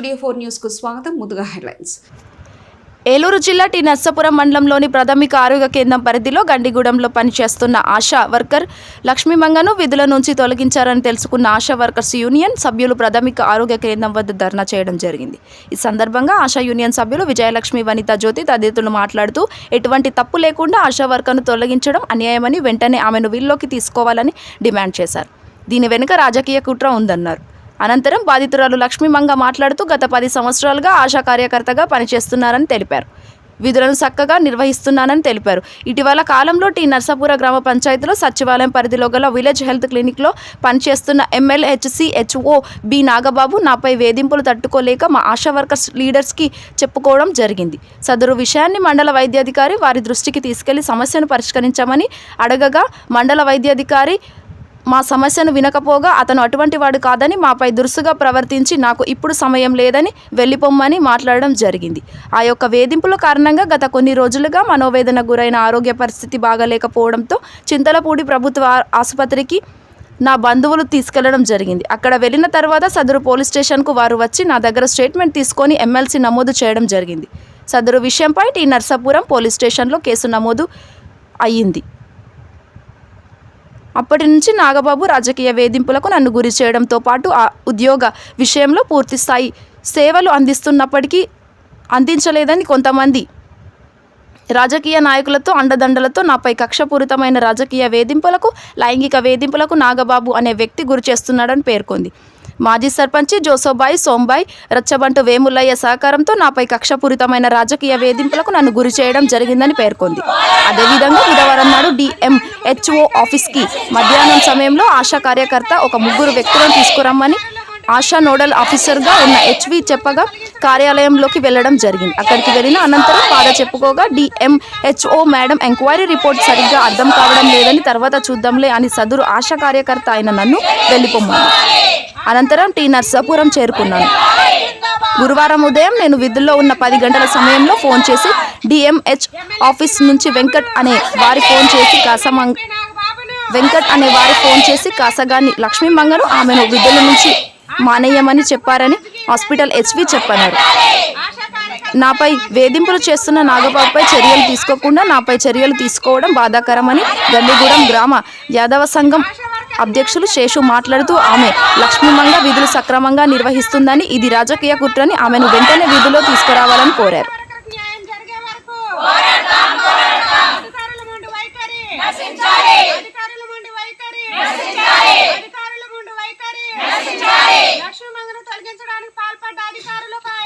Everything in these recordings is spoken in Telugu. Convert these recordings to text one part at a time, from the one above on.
స్టూడియో ఫోర్ న్యూస్కు స్వాగతం. ముందుగా హెడ్లైన్స్. ఏలూరు జిల్లా టి నర్సాపురం మండలంలోని ప్రాథమిక ఆరోగ్య కేంద్రం పరిధిలో గండిగూడెంలో పనిచేస్తున్న ఆశా వర్కర్ లక్ష్మీమంగను విధుల నుంచి తొలగించారని తెలుసుకున్న ఆశా వర్కర్స్ యూనియన్ సభ్యులు ప్రాథమిక ఆరోగ్య కేంద్రం వద్ద ధర్నా చేయడం జరిగింది. ఈ సందర్భంగా ఆశా యూనియన్ సభ్యులు విజయలక్ష్మి వనిత జ్యోతి తదితరులు మాట్లాడుతూ ఎటువంటి తప్పు లేకుండా ఆశా వర్కర్ను తొలగించడం అన్యాయమని వెంటనే ఆమెను వీల్లోకి తీసుకోవాలని డిమాండ్ చేశారు. దీని వెనుక రాజకీయ కుట్ర ఉందన్నారు. అనంతరం బాధితురాలు లక్ష్మీమంగ మాట్లాడుతూ గత పది సంవత్సరాలుగా ఆశా కార్యకర్తగా పనిచేస్తున్నారని తెలిపారు. విధులను చక్కగా నిర్వహిస్తున్నానని తెలిపారు. ఇటీవల కాలంలో టీ నర్సాపుర గ్రామ పంచాయతీలో సచివాలయం పరిధిలో గల విలేజ్ హెల్త్ క్లినిక్లో పనిచేస్తున్న ఎమ్మెల్యేహెచ్సి హెచ్ఓ బి నాగబాబు నాపై వేధింపులు తట్టుకోలేక మా ఆశా వర్కర్స్ లీడర్స్కి చెప్పుకోవడం జరిగింది. సదరు విషయాన్ని మండల వైద్యాధికారి వారి దృష్టికి తీసుకెళ్ళి సమస్యను పరిష్కరించమని అడగగా మండల వైద్యాధికారి మా సమస్యను వినకపోగా అతను అటువంటి వాడు కాదని మాపై దురుసుగా ప్రవర్తించి నాకు ఇప్పుడు సమయం లేదని వెళ్ళిపోమ్మని మాట్లాడడం జరిగింది. ఆ యొక్క వేధింపుల కారణంగా గత కొన్ని రోజులుగా మనోవేదన గురైన ఆరోగ్య పరిస్థితి బాగలేకపోవడంతో చింతలపూడి ప్రభుత్వ ఆసుపత్రికి నా బంధువులు తీసుకెళ్ళడం జరిగింది. అక్కడ వెళ్ళిన తర్వాత సదరు పోలీస్ స్టేషన్కు వారు వచ్చి నా దగ్గర స్టేట్మెంట్ తీసుకొని ఎమ్మెల్సీ నమోదు చేయడం జరిగింది. సదరు విషయంపై టీ నర్సాపురం పోలీస్ స్టేషన్లో కేసు నమోదు అయ్యింది. అప్పటి నుంచి నాగబాబు రాజకీయ వేధింపులకు నన్ను గురి చేయడంతో పాటు ఆ ఉద్యోగ విషయంలో పూర్తిస్థాయి సేవలు అందిస్తున్నప్పటికీ అందించలేదని కొంతమంది రాజకీయ నాయకులతో అండదండలతో నాపై కక్షపూరితమైన రాజకీయ వేధింపులకు లైంగిక వేధింపులకు నాగబాబు అనే వ్యక్తి గురి చేస్తున్నాడని పేర్కొంది. మాజీ సర్పంచి జోసోబాయి సోంబాయి రచ్చబంటు వేములయ్య సహకారంతో నాపై కక్షపూరితమైన రాజకీయ వేధింపులకు నన్ను గురి చేయడం జరిగిందని పేర్కొంది. అదేవిధంగా బుధవారం నాడు డిఎం హెచ్ఓ ఆఫీస్కి మధ్యాహ్నం సమయంలో ఆశా కార్యకర్త ఒక ముగ్గురు వ్యక్తులను తీసుకురమ్మని ఆశా నోడల్ ఆఫీసర్గా ఉన్న హెచ్వి చెప్పగా కార్యాలయంలోకి వెళ్ళడం జరిగింది. అక్కడికి వెళ్ళిన అనంతరం బాధ చెప్పుకోగా డిఎంహెచ్ఓ మేడం ఎంక్వైరీ రిపోర్ట్ సరిగ్గా అర్థం కావడం లేదని తర్వాత చూద్దాంలే అని సదురు ఆశా కార్యకర్త అయిన నన్ను వెళ్ళిపోమ్మను అనంతరం టీ నర్సాపురం చేరుకున్నాను. గురువారం ఉదయం నేను విధుల్లో ఉన్న పది గంటల సమయంలో ఫోన్ చేసి డిఎంహెచ్ ఆఫీస్ నుంచి వెంకట్ అనే వారి ఫోన్ చేసి కాసమంగ వెంకట్ అనే వారి ఫోన్ చేసి కాసగాని లక్ష్మీమంగను ఆమెను విధుల నుంచి మానేయమని చెప్పారని హాస్పిటల్ హెచ్వి చెప్పన్నారు. నాపై వేధింపులు చేస్తున్న నాగబాబుపై చర్యలు తీసుకోకుండా నాపై చర్యలు తీసుకోవడం బాధాకరమని గండిగూడెం గ్రామ యాదవ సంఘం అధ్యక్షులు శేషు మాట్లాడుతూ ఆమె లక్ష్మీమంగ విధులు సక్రమంగా నిర్వహిస్తుందని ఇది రాజకీయ కుట్రని ఆమెను వెంటనే విధుల్లో తీసుకురావాలని కోరారు. అధికారుల ముందు వైఖరి అధికారుల ముందు వైఖరి అధికారుల ముందు వైఖరి లక్ష్మీ మంగను తొలగించడానికి పాల్పడ్డ అధికారులపై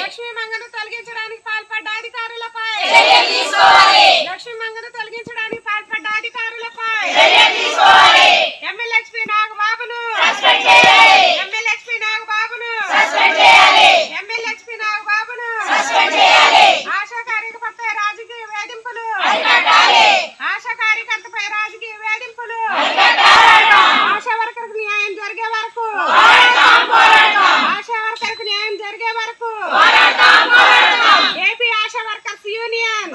లక్ష్మీ మంగను తొలగించడానికి పాల్పడ్డ అధికారులపై. లక్ష్మీ మంగను తొలగించడానికి పాల్పడ్డ అధికారులపై. ఎమ్మెల్యేహెచ్పి నాగబాబును. ఎమ్మెల్యేహెచ్పి నాగబాబును. ఎమ్మెల్యేహెచ్పి నాగబాబును ఆశా కార్యకర్తపై రాజకీయ వేధింపులు ఆశా కార్యకర్తపై రాజకీయ వేధింపులు ఆశా వర్కర్కు న్యాయం జరిగే వరకు ఆశా వర్కర్కు న్యాయం జరిగే వరకు AP Asha workers union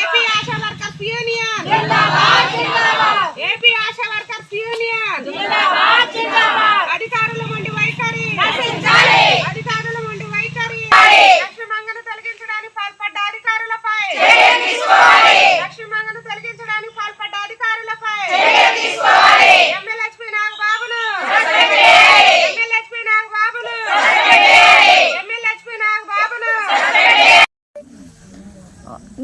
AP Asha workers union AP Asha workers union. అధికారుల ముందు వైఖరి. అధికారుల ముందు వైఖరి లక్ష్మీమంగను తొలగించడానికి పాల్పడ్డ అధికారులపై లక్ష్మీమంగను తొలగించడానికి పాల్పడ్డ అధికారులపై ఎమ్మెల్యేహెచ్పి నాగబాబును ఎమ్మెల్యేహెచ్పి నాగబాబును ఎమ్మెల్యేహెచ్పి నాగబాబును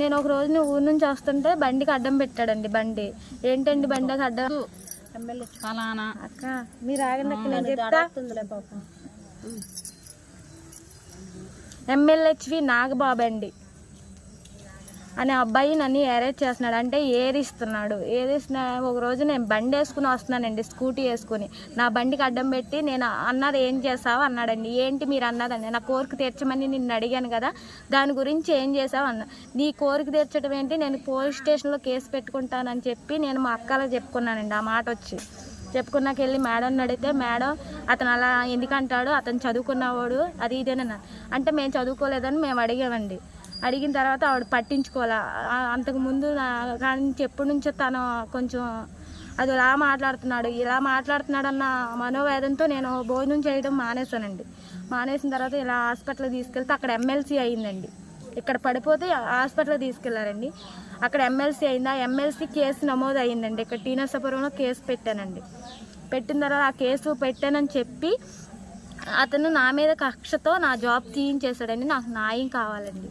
నేను ఒక రోజు ఊరు నుంచి వస్తుంటే బండికి అడ్డం పెట్టాడండి బండి. ఏంటండి బండికి అడ్డం? ఫలానా. అక్క మీరు ఆగండి అక్క నేను చెప్తా. ఎమ్మెల్యేహెచ్వి నాగబాబు అండి. అనే అబ్బాయి నన్ను అరెస్ట్ చేస్తున్నాడు. అంటే ఏరిస్తున్నాడు. ఏరిస్తున్నా ఒక రోజు నేను బండి వేసుకుని వస్తున్నానండి స్కూటీ వేసుకుని. నా బండికి అడ్డం పెట్టి నేను అన్నది ఏం చేసావు అన్నాడండి. ఏంటి మీరు అన్నదండి? నా కోరిక తీర్చమని నిన్ను అడిగాను కదా దాని గురించి ఏం చేసావు అన్న. నీ కోరిక తీర్చడం ఏంటి? నేను పోలీస్ స్టేషన్లో కేసు పెట్టుకుంటానని చెప్పి నేను మా అక్కలా చెప్పుకున్నానండి. ఆ మాట వచ్చి చెప్పుకున్నాక వెళ్ళి మేడంని అడిగితే మేడం అతను అలా ఎందుకంటాడు అతను చదువుకున్నవాడు అది ఇదేనన్నా. అంటే మేము చదువుకోలేదని మేము అడిగామండి. అడిగిన తర్వాత ఆవిడ పట్టించుకోవాలా? అంతకుముందు నా ఎప్పటి నుంచో తను కొంచెం అది ఇలా మాట్లాడుతున్నాడు ఇలా మాట్లాడుతున్నాడన్న మనోవేదంతో నేను భోజనం చేయడం మానేశానండి. మానేసిన తర్వాత ఇలా హాస్పిటల్కి తీసుకెళ్తే అక్కడ ఎమ్మెల్సీ అయిందండి. ఇక్కడ పడిపోతే హాస్పిటల్కి తీసుకెళ్ళారండి. అక్కడ ఎమ్మెల్సీ అయింది? ఆ ఎమ్మెల్సీ కేసు నమోదు అయిందండి ఇక్కడ టీనర్సపురంలో కేసు పెట్టానండి. పెట్టిన తర్వాత ఆ కేసు పెట్టానని చెప్పి అతను నా మీద కక్షతో నా జాబ్ తీయించేశాడండి. నాకు న్యాయం కావాలండి.